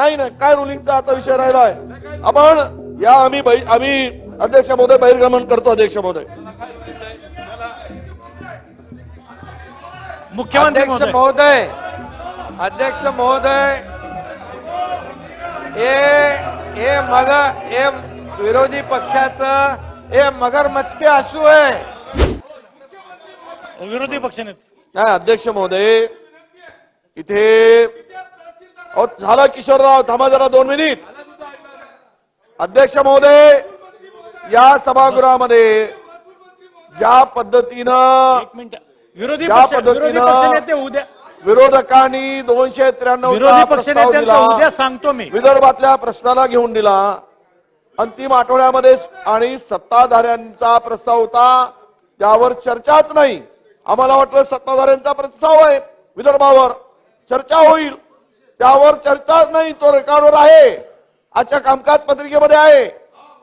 नाही नाही. काय रुलिंगचा आता विषय राहिलाय आपण या आम्ही आम्ही अध्यक्ष महोदय बहिर्गमन करतो अध्यक्ष महोदय. मुख्यमंत्री अध्यक्ष महोदय. अध्यक्ष महोदय. हे मग हे विरोधी पक्षाचं हे मगरमच्छ असू आहे विरोधी पक्षनेते. नाही अध्यक्ष महोदय. इथे झाला किशोरराव थांबा जरा दोन मिनिट. अध्यक्ष महोदय या सभागृहामध्ये ज्या पद्धतीनं विरोधी पक्षनेते उद्या विरोधकांनी दोनशे त्र्याण्णव विरोधी प्रस्ताव पक्षनेत्यांचा दिला. उद्या सांगतो मी. विदर्भातल्या प्रश्नाला घेऊन दिला. अंतिम आठवड्यामध्ये आणि सत्ताधाऱ्यांचा प्रस्ताव होता. त्यावर चर्चाच नाही. आम्हाला वाटलं सत्ताधाऱ्यांचा प्रस्ताव आहे. विदर्भावर चर्चा होईल. त्यावर चर्चाच नाही तो रेकॉर्डवर आहे. आजच्या कामकाज पत्रिकेमध्ये आहे.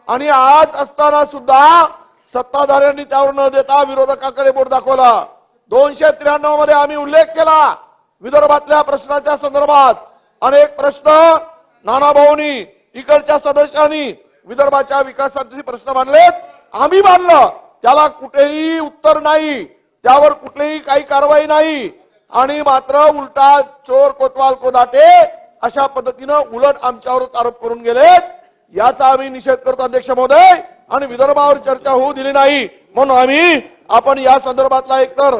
आणि आज असताना सुद्धा सत्ताधाऱ्यांनी त्यावर न देता विरोधकाकडे बोट दाखवला. दोनशे त्र्याण्णवमध्ये आम्ही उल्लेख केला विदर्भातल्या प्रश्नाच्या संदर्भात. अनेक प्रश्न नाना भाऊनी इकडच्या सदस्यांनी विदर्भाच्या विकासाचे प्रश्न मांडलेत. आम्ही मानलं त्याला कुठेही उत्तर नाही. त्यावर कुठलीही काही कारवाई नाही. आणि मात्र उलटा चोर कोतवाल कोदाटे अशा पद्धतीनं उलट आमच्यावरच आरोप करून गेलेत. याचा आम्ही निषेध करतो अध्यक्ष महोदय. आणि विदर्भावर चर्चा होऊ दिली नाही म्हणून आम्ही आपण या संदर्भातला एकतर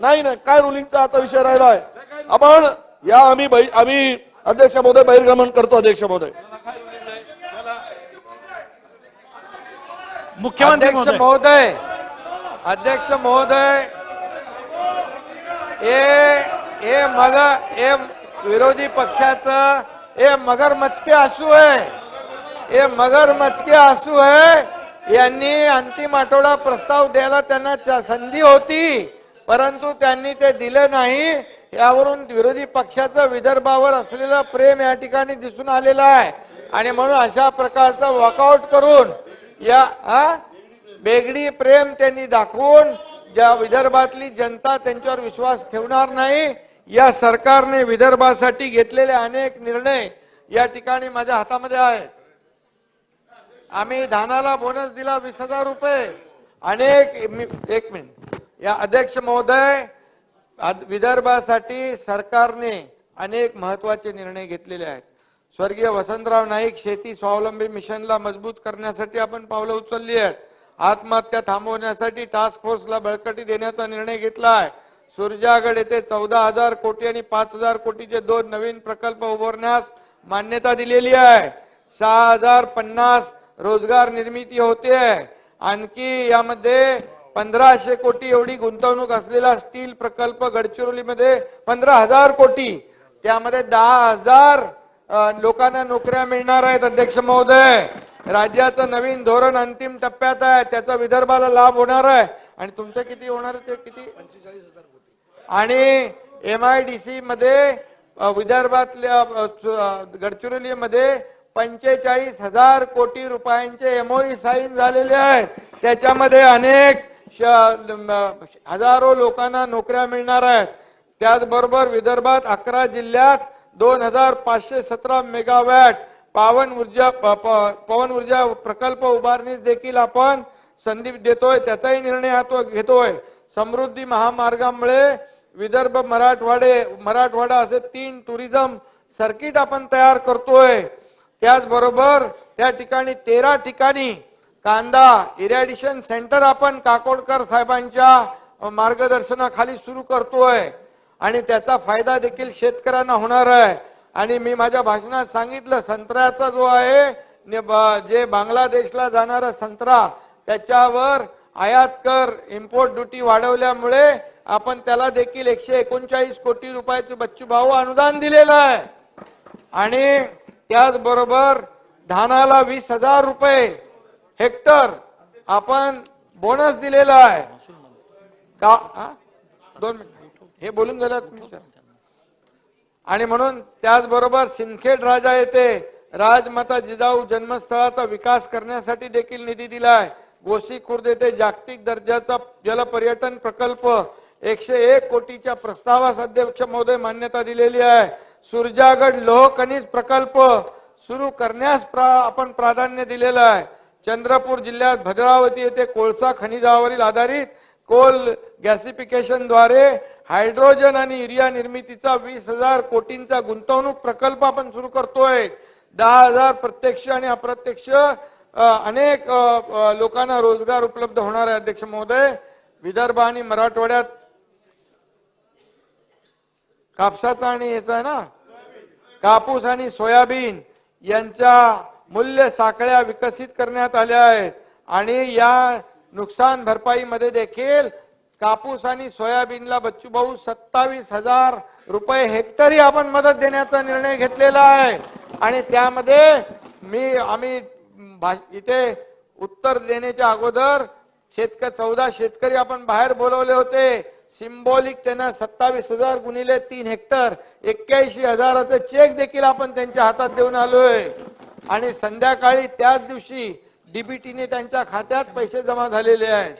नाही नाही काय रुलिंगचा आता विषय राहिलाय. आपण या आम्ही आम्ही अध्यक्ष महोदय बहिर्गमन करतो अध्यक्ष महोदय. मुख्यमंत्री महोदय. अध्यक्ष महोदय हे हे मग हे विरोधी पक्षाचं हे मगरमचके असू आहे हे मगरमचके असू आहे यांनी अंतिम आठवडा प्रस्ताव द्यायला त्यांना संधी होती परंतु त्यांनी ते दिले नाही यावरून विरोधी पक्षाचं विदर्भावर असलेलं प्रेम या ठिकाणी दिसून आलेलं आहे आणि म्हणून अशा प्रकारचं वॉकआउट करून या हा? बेगडी प्रेम त्यांनी दाखवून ज्या विदर्भातली जनता त्यांच्यावर विश्वास ठेवणार नाही या सरकारने विदर्भासाठी घेतलेले अनेक निर्णय या ठिकाणी माझ्या हातामध्ये आहेत. आम्ही धानाला बोनस दिला वीस हजार रुपये. अनेक एक मिनिट. या अध्यक्ष महोदय आद- विदर्भासाठी सरकारने अनेक महत्त्वाचे निर्णय घेतलेले आहेत. स्वर्गीय वसंतराव नाईक शेती स्वावलंबी मिशनला मजबूत करण्यासाठी आपण पावलं उचलली आहेत. आत्महत्या थांबवण्यासाठी टास्क फोर्सला बळकटी देण्याचा निर्णय घेतला आहे सुरजागड येथे चौदा हजार कोटी आणि पाच हजार कोटीचे दोन नवीन प्रकल्प उभारण्यास मान्यता दिलेली आहे. सहा हजार पन्नास रोजगार निर्मिती होते. आणखी यामध्ये पंधराशे कोटी एवढी गुंतवणूक असलेला स्टील प्रकल्प गडचिरोलीमध्ये पंधरा हजार कोटी. त्यामध्ये दहा हजार लोकांना नोकऱ्या मिळणार आहेत अध्यक्ष महोदय. राज्याचं नवीन धोरण अंतिम टप्प्यात आहे. त्याचा विदर्भाला लाभ होणार आहे. आणि तुमचं किती होणार आहे ते किती? आणि एम आय डी सी मध्ये विदर्भातल्या अ, गडचिरोलीमध्ये पंचेचाळीस हजार कोटी रुपयांचे एमओई साईन झालेले आहेत. त्याच्यामध्ये अनेक श- हजारो लोकांना नोकऱ्या मिळणार आहेत. त्याचबरोबर विदर्भात अकरा जिल्ह्यात दोन हजार पाचशे सतरा मेगावॅट पावन ऊर्जा प- प- पवन ऊर्जा प्रकल्प उभारणीस देखील आपण संधी देतोय त्याचाही निर्णय हातो घेतोय. समृद्धी महामार्गामुळे विदर्भ मराठवाडे मराठवाडा असे तीन टुरिझम सर्किट आपण तयार करतोय. त्याचबरोबर त्या ठिकाणी तेरा ठिकाणी कांदा इरॅडिशन सेंटर आपण काकोडकर साहेबांच्या मार्गदर्शनाखाली सुरू करतोय. आणि त्याचा फायदा देखील शेतकऱ्यांना होणार आहे. आणि मी माझ्या भाषणात सांगितलं संत्र्याचा जो आहे ने- जे बांगलादेशला जाणारा संत्रा त्याच्यावर आयात कर इम्पोर्ट ड्युटी वाढवल्यामुळे आपण त्याला देखील एकशे एकोणचाळीस कोटी रुपयाचे बच्चू भाऊ अनुदान दिलेलं आहे. आणि त्याचबरोबर धानाला वीस हजार रुपये हेक्टर आपण बोनस दिलेला आहे. का हा? दोन मिनिट. हे बोलून झालं तुम्ही आणि म्हणून त्याचबरोबर सिंदखेड राजा येथे राजमाता जिजाऊ जन्मस्थळाचा विकास करण्यासाठी देखील निधी दिलाय. गोशी खुर्द येथे जागतिक दर्जाचा जलपर्यटन प्रकल्प एकशे एक कोटीच्या प्रस्तावास अध्यक्ष महोदय मान्यता दिलेली आहे. सुरजागड लोह खनिज प्रकल्प सुरू करण्यास प्रा- आपण प्राधान्य दिलेलं आहे. चंद्रपूर जिल्ह्यात भद्रावती येथे कोळसा खनिजावरील आधारित कोल गॅसिफिकेशनद्वारे हायड्रोजन आणि युरिया निर्मितीचा वीस हजार कोटींचा गुंतवणूक प्रकल्प आपण सुरू करतोय. दहा हजार प्रत्यक्ष आणि अप्रत्यक्ष अनेक लोकांना रोजगार उपलब्ध होणार आहे अध्यक्ष महोदय. विदर्भ आणि मराठवाड्यात कापसाचा आणि याचा आहे ना? कापूस आणि सोयाबीन यांच्या मूल्य साखळ्या विकसित करण्यात आल्या आहेत. आणि या नुकसान भरपाईमध्ये देखील कापूस आणि सोयाबीनला बच्चू भाऊ सत्तावीस हजार रुपये हेक्टरी आपण मदत देण्याचा निर्णय घेतलेला आहे. आणि त्यामध्ये मी आम्ही इथे उत्तर देण्याच्या अगोदर शेतक चौदा शेतकरी आपण बाहेर बोलवले होते. सिम्बॉलिक त्यांना सत्तावीस हजार गुणिले तीन हेक्टर एक्क्याऐंशी हजाराचा चेक देखील आपण त्यांच्या हातात देऊन आलोय. आणि संध्याकाळी त्याच दिवशी डीबीटीने त्यांच्या खात्यात पैसे जमा झालेले आहेत.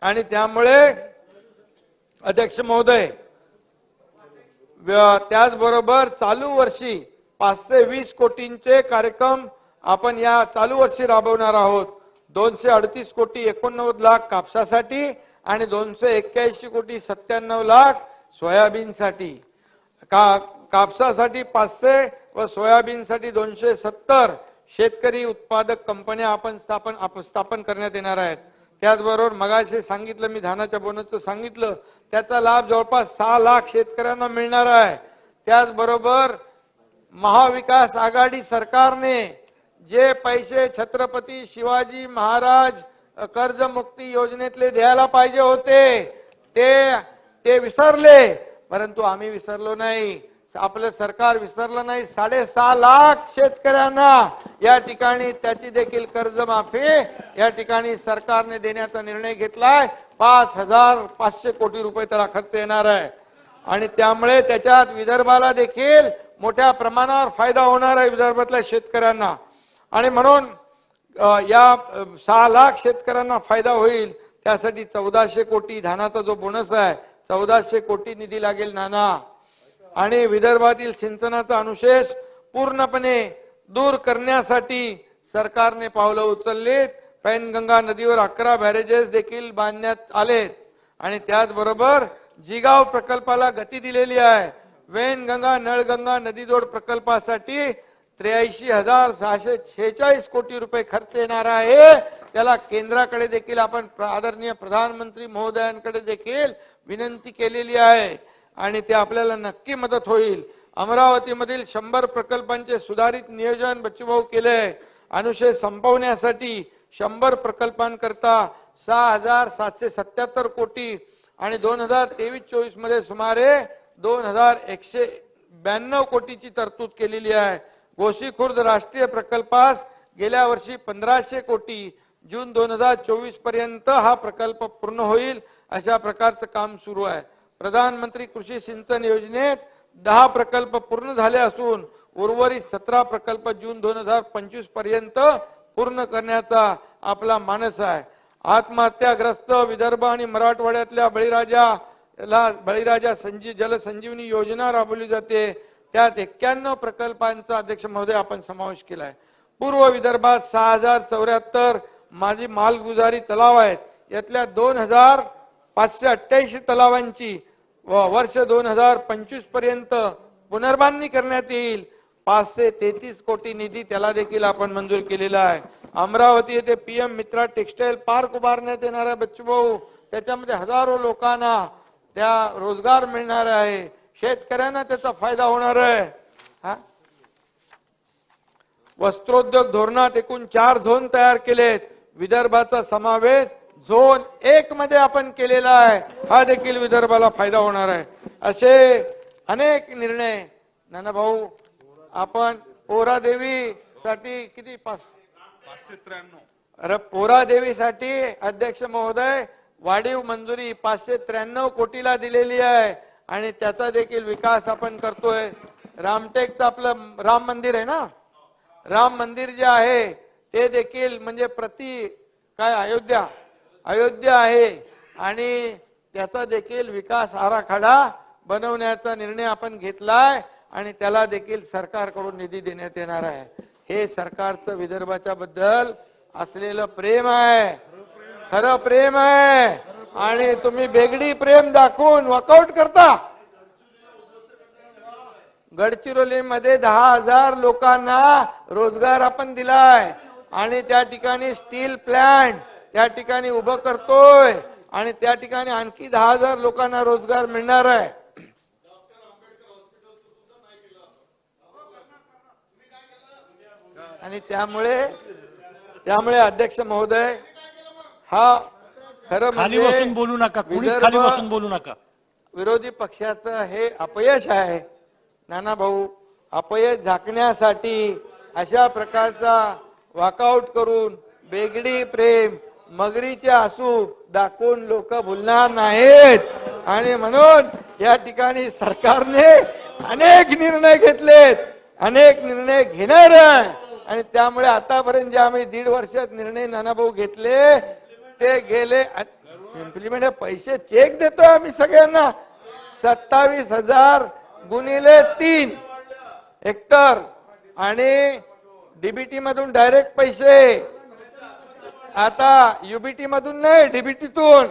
आणि- त्यामुळे अध्यक्ष महोदय त्याचबरोबर चालू वर्षी पाचशे वीस कोटींचे कार्यक्रम आपण या चालू वर्षी राबवणार आहोत. दोनशे अडतीस कोटी एकोणनव्वद लाख कापसासाठी आणि दोनशे एक्क्याऐंशी कोटी सत्त्याण्णव लाख सोयाबीनसाठी. का कापसासाठी पाचशे व सोयाबीनसाठी दोनशे सत्तर शेतकरी उत्पादक कंपन्या आपण स्थापन आप- स्थापन करण्यात येणार आहेत. त्याचबरोबर मगाशी सांगितलं मी धानाच्या बोनसचं सांगितलं त्याचा लाभ जवळपास सहा लाख शेतकऱ्यांना मिळणार आहे. त्याचबरोबर महाविकास आघाडी सरकारने जे पैसे छत्रपती शिवाजी महाराज कर्जमुक्ती योजनेतले द्यायला पाहिजे होते ते ते विसरले. परंतु आम्ही विसरलो नाही. आपलं सरकार विसरलं नाही. साडेसहा लाख शेतकऱ्यांना या ठिकाणी त्याची देखील कर्जमाफी या ठिकाणी सरकारने देण्याचा निर्णय घेतलाय. पाच हजार पाचशे कोटी रुपये त्याला खर्च येणार आहे. आणि त्यामुळे त्याच्यात विदर्भाला देखील मोठ्या प्रमाणावर फायदा होणार आहे विदर्भातल्या शेतकऱ्यांना. आणि म्हणून या सहा लाख शेतकऱ्यांना फायदा होईल त्यासाठी चौदाशे कोटी धानाचा जो बोनस आहे चौदाशे कोटी निधी लागेल नाना. आणि विदर्भातील सिंचनाचा अनुशेष पूर्णपणे दूर करण्यासाठी सरकारने पावलं उचललीत. पैनगंगा नदीवर अकरा बॅरेजेस देखील बांधण्यात आलेत. आणि त्याचबरोबर जिगाव प्रकल्पाला गती दिलेली आहे. वेनगंगा नळगंगा नदीजोड प्रकल्पासाठी त्र्याऐंशी हजार सहाशे शेहेचाळीस कोटी रुपये खर्च येणार आहे. त्याला केंद्राकडे देखील आपण आदरणीय प्रधानमंत्री महोदयांकडे देखील विनंती केलेली आहे. आणि ते आपल्याला नक्की मदत होईल. अमरावतीमधील शंभर प्रकल्पांचे सुधारित नियोजन बच्चूभाऊ केले अनुशय संपवण्यासाठी शंभर प्रकल्पांकरता सहा हजार सातशे सत्याहत्तर कोटी आणि दोन हजार तेवीस चोवीसमध्ये सुमारे दोन हजार एकशे ब्याण्णव कोटीची तरतूद केलेली आहे. गोशी खुर्द राष्ट्रीय प्रकल्पास गेल्या वर्षी पंधराशे कोटी जून दोन हजार चोवीसपर्यंत हा प्रकल्प पूर्ण होईल अशा प्रकारचं काम सुरू आहे. प्रधानमंत्री कृषी सिंचन योजनेत दहा प्रकल्प पूर्ण झाले असून उर्वरित सतरा प्रकल्प जून दोन हजार पंचवीसपर्यंत पूर्ण करण्याचा आपला मानस आहे. आत्महत्याग्रस्त विदर्भ आणि मराठवाड्यातल्या बळीराजा ला बळीराजा संजी जलसंजीवनी योजना राबवली जाते. त्यात एक्क्याण्णव प्रकल्पांचा अध्यक्ष महोदय आपण समावेश केला आहे पूर्व विदर्भात सहा हजार चौऱ्याहत्तर माझी मालगुजारी तलाव आहेत. यातल्या दोन हजार पाचशे अठ्ठ्याऐंशी तलावांची व वर्ष दोन हजार पंचवीसपर्यंत पुनर्बांधणी करण्यात येईल. पाचशे तेहतीस कोटी निधी त्याला देखील आपण मंजूर केलेला आहे. अमरावती येथे पीएम मित्रा टेक्सटाईल पार्क उभारण्यात येणार आहे बच्चूभाऊ त्याच्यामध्ये हजारो लोकांना त्या रोजगार मिळणार आहे. शेतकऱ्यांना त्याचा फायदा होणार आहे. हा? वस्त्रोद्योग धोरणात एकूण चार झोन तयार केलेत. विदर्भाचा समावेश झोन एक मध्ये आपण केलेला आहे हा देखील विदर्भाला फायदा होणार आहे. असे अनेक निर्णय नाना भाऊ आपण पोरा देवी साठी किती पाच अरे पोरा देवीसाठी अध्यक्ष महोदय वाढीव मंजुरी पाचशे त्र्याण्णव कोटीला दिलेली आहे आणि त्याचा देखील विकास आपण करतोय. रामटेकचं आपलं राम मंदिर आहे ना? राम मंदिर जे आहे ते देखील म्हणजे प्रति काय? अयोध्या. अयोध्या आहे. आणि त्याचा देखील विकास आराखडा बनवण्याचा निर्णय आपण घेतलाय आणि त्याला देखील सरकारकडून निधी देण्यात येणार आहे. हे सरकारचं विदर्भाच्या बद्दल असलेलं प्रेम आहे. खरं प्रेम आहे. आणि तुम्ही बेगडी प्रेम दाखवून वॉकआउट करता. गडचिरोलीमध्ये दहा हजार लोकांना रोजगार आपण दिलाय. आणि त्या ठिकाणी स्टील प्लॅन्ट त्या ठिकाणी उभं करतोय आणि त्या ठिकाणी आणखी दहा हजार लोकांना रोजगार मिळणार आहे. आणि त्यामुळे त्यामुळे अध्यक्ष महोदय हा खरं खाली म्हणजे बसून बोलू नका खाली बसून बोलू नका. विरोधी पक्षाचं हे अपयश आहे. नाना भाऊ अपयश झाकण्यासाठी अशा प्रकारचा वॉकआउट करून बेगडी प्रेम मगरीचे आसू दाखवून लोक भुलणार नाहीत. आणि म्हणून या ठिकाणी सरकारने अनेक निर्णय घेतलेत. अनेक निर्णय घेणार आहे. आणि त्यामुळे आतापर्यंत जे आम्ही दीड वर्षात निर्णय नानाभाऊ घेतले ते गेले इम्प्लिमेंट पैसे चेक देतो आम्ही सगळ्यांना. सत्तावीस हजार गुणिले तीन हेक्टर आणि डीबीटी मधून डायरेक्ट पैसे. आता युबीटी मधून नाही डीबीटीतून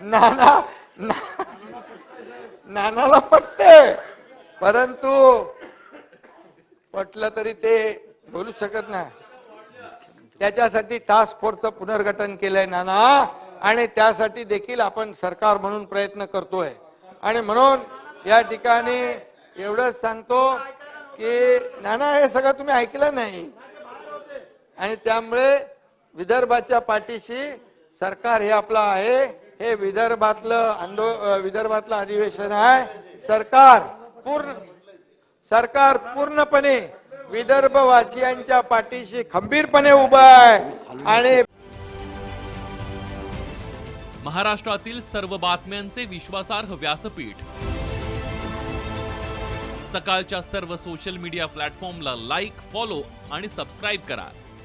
नाना ना- नानाला पटते. परंतु पटलं तरी ते बोलू शकत नाही. त्याच्यासाठी टास्क फोर्सचं पुनर्गठन केलंय नाना. आणि त्यासाठी देखील आपण सरकार म्हणून प्रयत्न करतोय. आणि म्हणून या ठिकाणी एवढंच सांगतो की नाना हे सगळं तुम्ही ऐकलं नाही. आणि त्यामुळे विदर्भाच्या पाठीशी सरकार हे आपलं आहे. हे विदर्भातलं आंदो विदर्भातलं अधिवेशन आहे. सरकार पूर्ण सरकार पूर्णपणे विदर्भवासियांच्या पाठीशी खंबीरपणे उभं आहे. आणि महाराष्ट्रातील सर्व बातम्यांचे विश्वासार्ह व्यासपीठ. सकाळच्या सर्व सोशल मीडिया प्लॅटफॉर्मला लाईक फॉलो आणि सबस्क्राईब करा.